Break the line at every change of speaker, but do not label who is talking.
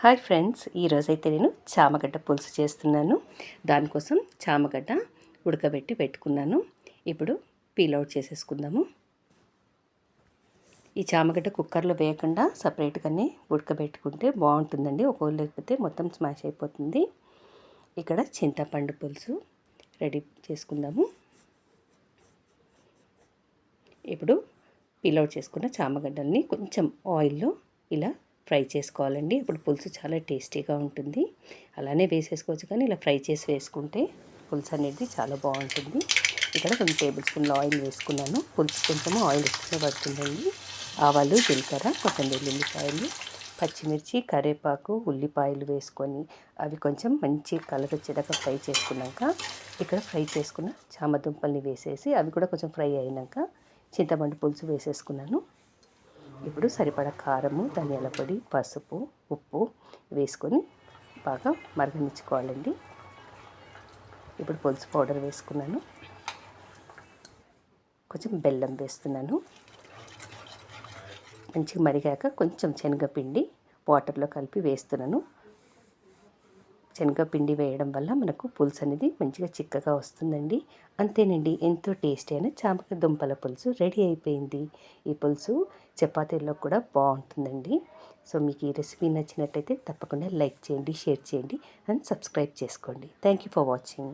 Hi friends ఈరోజైతే నేను చామగడ్డ పులుసు చేస్తున్నాను. దానికోసం చామగడ్డ ఉడకబెట్టి పెట్టుకున్నాను. ఇప్పుడు పీల్ అవుట్ చేసేసుకుందాము. ఈ చామగడ్డ కుక్కర్లో వేయకుండా సపరేట్గానే ఉడకబెట్టుకుంటే బాగుంటుందండి. ఒకవేళ లేకపోతే మొత్తం స్మాష్ అయిపోతుంది. ఇక్కడ చింతపండు పులుసు రెడీ చేసుకుందాము. ఇప్పుడు పీల్ అవుట్ చేసుకున్న చామగడ్డల్ని కొంచెం ఆయిల్లో ఇలా ఫ్రై చేసుకోవాలండి. అప్పుడు పులుసు చాలా టేస్టీగా ఉంటుంది. అలానే వేసేసుకోవచ్చు కానీ ఇలా ఫ్రై చేసి వేసుకుంటే పులుసు అనేది చాలా బాగుంటుంది. ఇక్కడ రెండు టేబుల్ స్పూన్లు ఆయిల్ వేసుకున్నాను. పులుసు కొంచెం ఆయిల్ ఎక్కువ పడుతుందండి. ఆవాలు జీలకర్ర కొత్తిమీర ఉల్లిపాయలు పచ్చిమిర్చి కరివేపాకు ఉల్లిపాయలు వేసుకొని అవి కొంచెం మంచి కలర్ వచ్చేదాకా ఫ్రై చేసుకున్నాక ఇక్కడ ఫ్రై చేసుకున్న చామ దుంపల్ని వేసేసి అవి కూడా కొంచెం ఫ్రై అయినాక చింతపండు పులుసు వేసేసుకున్నాను. ఇప్పుడు సరిపడా కారము ధనియాల పొడి పసుపు ఉప్పు వేసుకొని బాగా మరగనిచ్చుకోవాలండి. ఇప్పుడు పులుసు పౌడర్ వేసుకున్నాను. కొంచెం బెల్లం వేస్తున్నాను. మంచిగా మరిగాక కొంచెం శనగపిండి వాటర్లో కలిపి వేస్తున్నాను. శనగపిండి వేయడం వల్ల మనకు పులుసు అనేది మంచిగా చిక్కగా వస్తుందండి. అంతేనండి ఎంతో టేస్టీ అయిన చామక దుంపల పులుసు రెడీ అయిపోయింది. ఈ పులుసు చపాతీల్లో కూడా బాగుంటుందండి. సో మీకు ఈ రెసిపీ నచ్చినట్టయితే తప్పకుండా లైక్ చేయండి షేర్ చేయండి అండ్ సబ్స్క్రైబ్ చేసుకోండి. Thank you for watching.